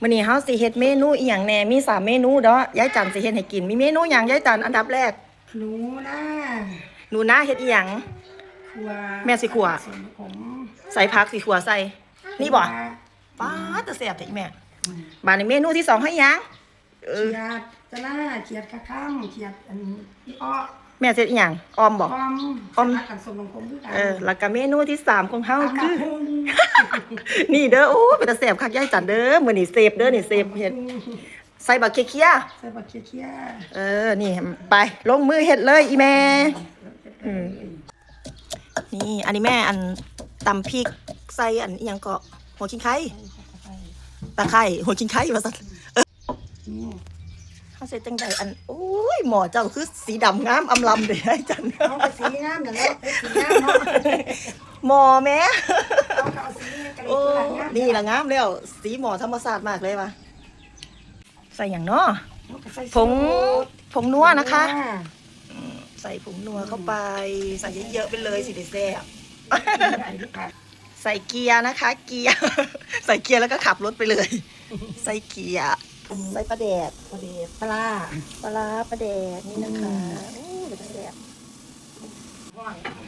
มื้อนี้เฮาสิเฮ็ดเมนูอีหยังแหน่มีสามเมนูเด้อยายจันสิเฮ็ดให้กิน มีเมนูหยังยายจันอันดับแรก หนูนะหนูนาเฮ็ดอีหยัง ครัวแม่สิขัว ส่วนผมใส่ผักสิขัวใส่ นี่บ่ป้าดแต่แซ่บแท้อีแม่บาดนี้เมนูที่สองให้หยังเออเขียดจะหน้าเขียดกระข้างเขียดอันนี้อ้อแม่เฮ็ดอีหยังออมบ่ ออมออมรักกันส่วนของผมด้วยกันเออแล้วก็เมนูที่สามของเฮาอากาคืศอพุ่ง นี่เด้อโอ้เป็นตาแซ่บคักยายจันเด้อมื้อนี้เซฟเด้อนี่เซฟเฮ็ดใส่บักเคียใส่บักเคี้ยๆเออ นี่ไปลงมือเฮ็ดเลยอีแม่อืมนี่อันนี้แม่อันตำพริกใส่อันอิหยังเกาะหัวขิงไข่ตะไคร้หัวขิงไข่ว่าซั่นนี่เฮาเสร็จจังใดอันโอ้ยหมอเจ้าคือสีดำงามอำลำเด้ยายจันเอาไปสีงามอย่างนี้สีงามเนาะ หมอแม่เอาเอาสีกระโอ้ดิ่งกระดิ่งงามนี่ละงามแล้ว สีหมอธรรมศาสตร์มากเลยว่ะใส่อย่างเนาะใส่ผงผงนัวนะคะอ่าใส่ผงนัวเข้าไป ใส่เยอะๆไปเลยสิเดแซ่บใส่ด้วยกันใส่เกียร์นะคะ เกียร์ ใส่เกียร์แล้วก็ขับรถไปเลย ใส่เกียร์ใส่ปลาแดดประเดี๋ยวปลาปลาร้าปลาแดดนี่นะคะโอ้เดี๋ยวจะแซ่บโ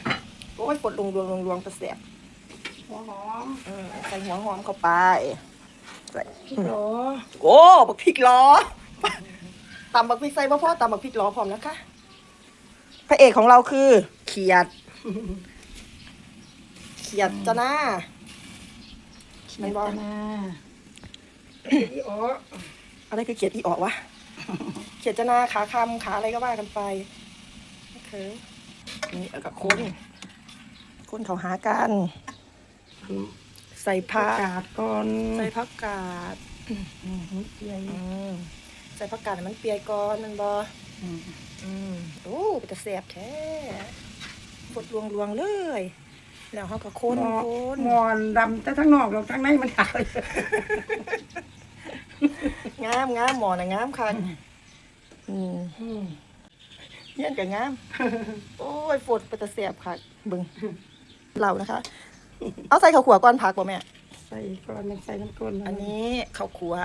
อ้ยปวดลงรวงลงรวงจะแซ่บหัวหอมอืมใส่หัวหอมเข้าไปใส่พริกโหลโอ้บักพริกล้อตำบักพริกใส่บ่พอตำบักพริกล้อพร้อมนะคะพระเอกของเราคือ เขียด เขียดจ้ะนะเขียดจะหน้าที่โอ้อะไรคือเขียดอีออกวะเขียดจ้ะนะขาคำขาอะไรก็ว่ากันไปโอเคนี่เอากับคน คนเขาหากัน ใส่ผัผักกกาดก่อนใส่ผักกาดอืมเปียอืมใส่ผักกาดให้มันเปียก่อนมันบออืมอืมโอ้เป็นตะแสบแท้กดลวงลวงๆเลย แล้วเขาก็คนหมอคนหมอนดำแต่ทั้งนอกเราทั้งในมันขาวงามงามหมอนะงามคันอืมอืมเยี่ยนกับงาม โอ้ยฝดเป็นตะแสบค่ะเบึง เรานะคะ เอาใส่ข้าวขัวก้อนผักป่ะแม่ ใส่ก่อนใส่น้ำก้นอันนี้ข้าวขัว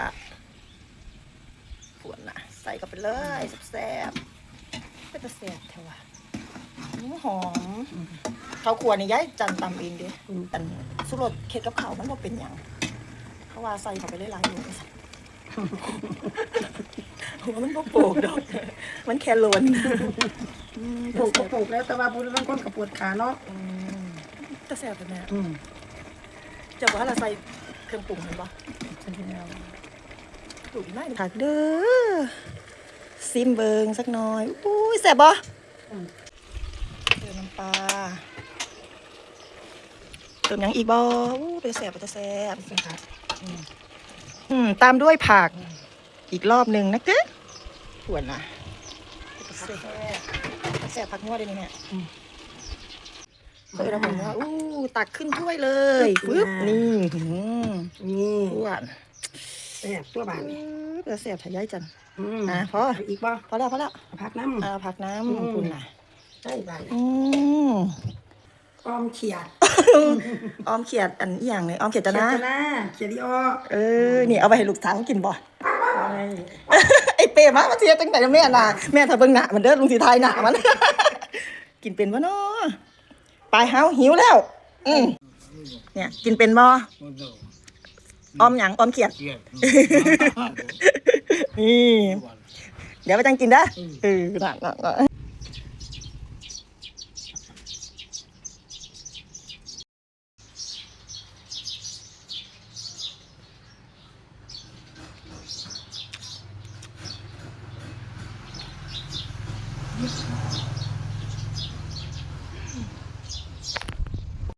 ผวนนะใส่ก็ไปเลยแซ่บๆเป็นตะแสบเท่าไหร่หอมข้าวขัวนี่ย้ายจันตำเองเดิอืมอันสุรสเค็ดกับเขาวมันบ่เป็นหยังเพราะว่าใส่เข้าไปหลายๆอยู่หัวมันบ่โปกดอก มันแค่หล้นอืมปลูกก็ปลูกแล้วแต่ว่าบุญบางคนก็ปวดขาเนาะ อืมจะแซ่บไปแม่อืมจะว่าเราใส่เครื่องปรุงมันบ่ใช่แล้วถูกไหมผักเด้อซิมเบิงสักหน่อยอุ้ยแซ่บบ่เติมน้ำปลาเติมหยังอีกบ่อู้เป็นแซ่บเป็นแซ่บใช่ครับอืมตามด้วยผักอีกรอบหนึ่งนะกะถวนนะแซ่บแซ่บผักงวดเลยนี่เนี่ย เออเราผมว่าอู้ตักขึ้นถ้วยเลยปึ๊บนี่หืมนี่อ้วนแซ่บตัวบานนี่เออแซ่บทะยายจันอืมอะพอเาอีกบ่พอแล้วพอแล้วผักน้อ่าผักน้อืมำคุณน่ะำใช่บานอืมอ้อมเขียดออมเขียดอันอหย่างเลยออมเขียดจะเขียนะดจะหน้าเขียดอีอ้อเออนี่เอาไปให้ลูกสาวกินบ่ใช่ไอเป้มามาเทียจังไหนแม่น่ะแม่ถ้าเบิ่งหน้ามันเด้อลุงสีไทายหน้ามันกินเป็นบ่เนาะ ไปเฮาหิวแล้ว อืมเนี่ยกินเป็นบ่ออมหยังออมเขียด นี่ เดี๋ยวไปจังกินเด้อเออน่ะน่ะน่ะ